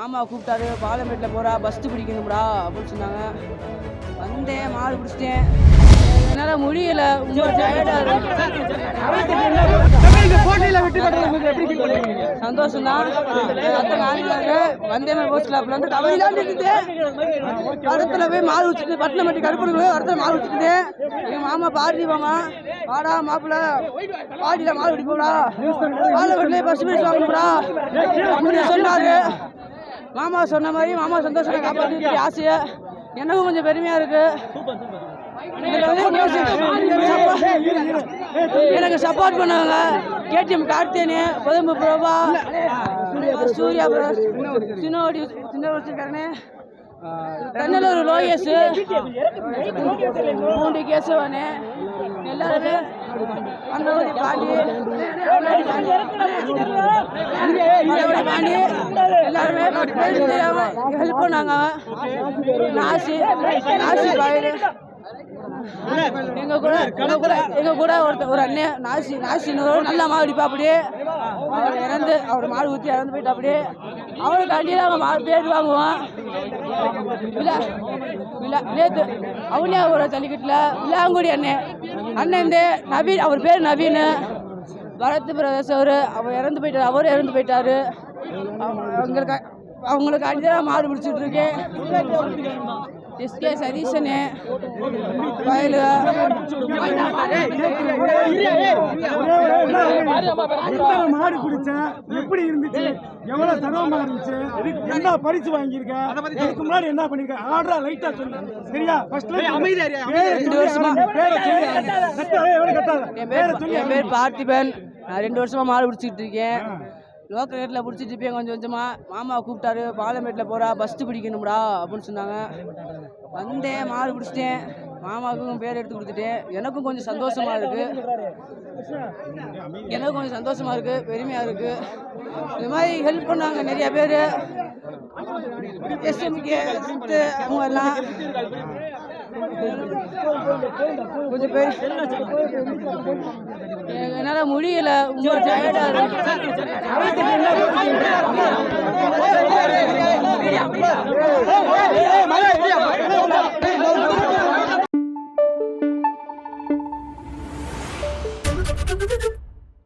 மாமா கூப்பிட்டாரு பாலமேட்டில் போகிறா பஸ்ட்டு பிடிக்கணும்டா அப்படின்னு சொன்னாங்க. வந்தேன் மாடு பிடிச்சிட்டேன். என்னால் முடியல. ரொம்ப டயர்டாக சந்தோஷம் தான் அத்தனை ஆளுங்க வந்தே மாதிரி கிளப்ல வந்து கபடி விளையாண்டுட்டு வரத்துல போய் மாடு வச்சுட்டு பட்டினமட்டி கருப்பனுக்கு வரத்துல மாடு வச்சுட்டு எங்கள் மாமா பாரதி மாமா வாடா மாப்பிள்ள. பாடியில் மாடு பிடிப்போடா பாலக்கட்டிலே பஸ் பீஸ் வாங்கணும்டா. அப்படின்னு சொன்னாரு. மாமா சொன்ன மாதிரி மாமா சந்தோஷத்தை காப்பாற்றி ஆசையை எனக்கும் கொஞ்சம் பெருமையா இருக்கு. இதுல வந்து support- எனக்கு சப்போர்ட் பண்ணாங்க. கேடிஎம் கார்த்தியனு கொதம்பு பிரபா சூர்யா பிரஸ் சின்னோடி சின்ன வச்சிருக்காருன்னு தன்னலூர் லோயஸ். பூண்டி கேசவனு. எல்லாருமே பாண்டி பாண்டி எல்லாருமே ஹெல்ப் பண்ணாங்க. நாசி நாசி பாயிரு. எங்க கூட எங்க கூட எங்க கூட ஒருத்தர் ஒரு அண்ணன் நாசி நாசின்னு ஒரு நல்ல மாடு அடிப்பா அப்படியே. அவர் இறந்து அவர் மாடு ஊற்றி இறந்து போயிட்டா அப்படியே. அவருக்காண்டி நாங்கள் மாடு பேர் வாங்குவோம் விழா விழா நேற்று அவனே ஒரு ஜல்லிக்கட்டில் விளாங்குடி அண்ணன் அண்ணன் இந்த நவீன் அவர் பேர் நவீன். பரத் பிரதேஷ் அவர் அவர் இறந்து போயிட்டார் அவரும் இறந்து போயிட்டாரு. அவங்க- அவங்களுக்கு அவங்களுக்காண்டி தான் மாடு பிடிச்சிட்டு இருக்கேன் எஸ்கே சதீஷனு. வயலு. மாடு பிடிச்ச எப்படி இருந்துச்சு? எவ்வளவு சிரமமா இருந்துச்சு? என்ன பரிசு வாங்கியிருக்க? இதுக்கு முன்னாடி என்ன பண்ணிருக்க? ஆர்டரா லைட்டா சொல்லு. சரியா ஃபர்ஸ்ட்ல ரெண்டு வருஷமா. என் பேர் பார்த்திபன். நான் ரெண்டு வருஷமா மாடு பிடிச்சிட்டு இருக்கேன். லோக்கல் ரேட்டில் பிடிச்சிட்டு இருப்பேன் கொஞ்சம் கொஞ்சமாக மாமா கூப்பிட்டாரு. பாலமேட்டில் போகிறா பஸ்ட்டு பிடிக்கணும்டா அப்படின்னு சொன்னாங்க. வந்தேன் மாடு பிடிச்சிட்டேன். மாமாவுக்கும் பேர் எடுத்து கொடுத்துட்டேன். எனக்கும் கொஞ்சம் சந்தோஷமா இருக்குது எனக்கும் கொஞ்சம் சந்தோஷமா இருக்குது பெருமையாக இருக்குது இது மாதிரி ஹெல்ப் பண்ணாங்க நிறைய பேர். எஸ்எம்கே அவங்க எல்லாம் கொஞ்சம் பேர் என்னால் முடியல டயர்டாக